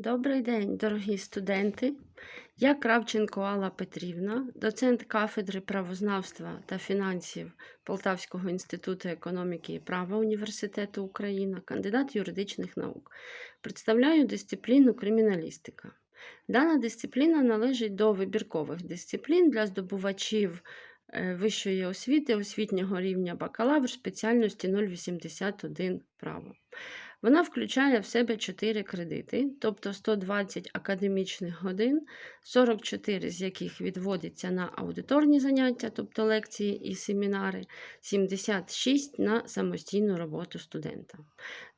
Добрий день, дорогі студенти. Я Кравченко Алла Петрівна, доцент кафедри правознавства та фінансів Полтавського інституту економіки і права Університету Україна, кандидат юридичних наук. Представляю дисципліну криміналістика. Дана дисципліна належить до вибіркових дисциплін для здобувачів е, вищої освіти освітнього рівня бакалавр спеціальності 081 право. Вона включає в себе 4 кредити, тобто 120 академічних годин, 44 з яких відводиться на аудиторні заняття, тобто лекції і семінари, 76 на самостійну роботу студента.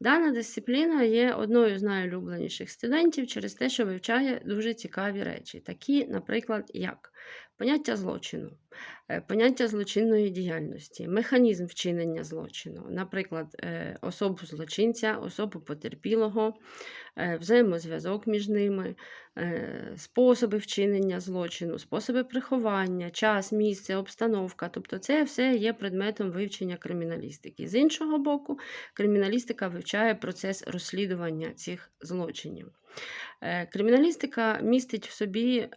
Дана дисципліна є одною з найулюбленіших студентів через те, що вивчає дуже цікаві речі, такі, наприклад, як поняття злочину, е, поняття злочинної діяльності, механізм вчинення злочину, наприклад, е, особу злочинця, особу потерпілого, е, взаємозв'язок між ними, способи вчинення злочину, способи приховання, час, місце, обстановка. Тобто це все є предметом вивчення криміналістики. З іншого боку, криміналістика вивчає процес розслідування цих злочинів. Криміналістика містить в собі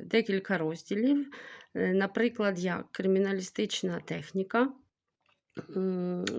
декілька розділів, наприклад, як криміналістична техніка.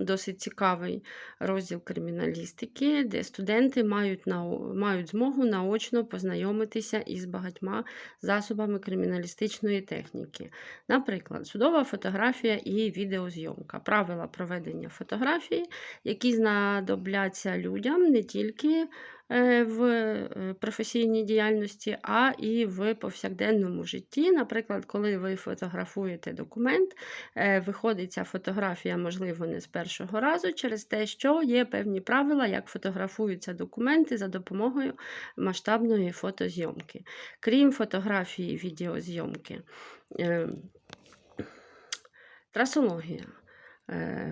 Досить цікавий розділ криміналістики, де студенти мають на, мають змогу наочно познайомитися із багатьма засобами криміналістичної техніки. Наприклад, судова фотографія і відеозйомка, правила проведення фотографії, які знадобляться людям не тільки в е, професійній діяльності, а і в повсякденному житті. Наприклад, коли ви фотографуєте документ, е, виходить ця фотографія, можливо, не з першого разу, через те, що є певні правила, як фотографуються документи за допомогою масштабної фотозйомки. Крім фотографії відеозйомки. Трасологія.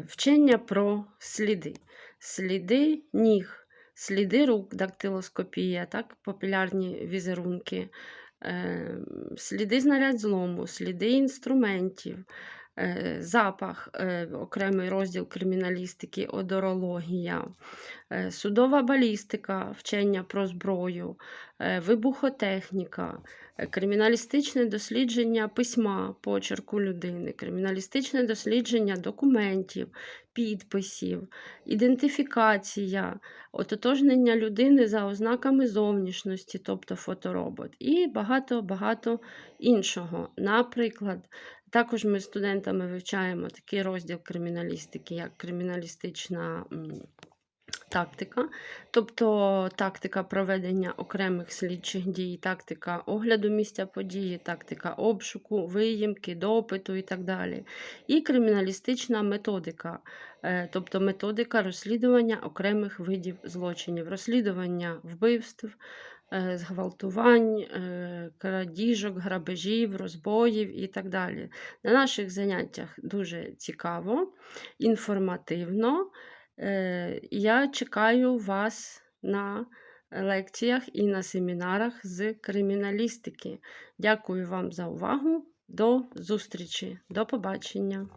Вчення про сліди. Сліди ніг сліди рук, дактилоскопія, так, популярні візерунки, е, сліди знарядь злому, сліди інструментів, запах, е, окремий розділ криміналістики, одорологія, судова балістика, вчення про зброю, вибухотехніка, криміналістичне дослідження письма почерку людини, криміналістичне дослідження документів, підписів, ідентифікація, ототожнення людини за ознаками зовнішності, тобто фоторобот, і багато-багато іншого. Наприклад, також ми студентами вивчаємо такий розділ криміналістики, як криміналістична тактика, тобто тактика проведення окремих слідчих дій, тактика огляду місця події, тактика обшуку, виїмки, допиту і так далі. І криміналістична методика, е, тобто методика розслідування окремих видів злочинів, розслідування вбивств. Е, зґвалтувань, е, крадіжок, грабежів, розбоїв і так далі. На наших заняттях дуже цікаво, інформативно. Е, я чекаю вас на лекціях і на семінарах з криміналістики. Дякую вам за увагу. До зустрічі, до побачення!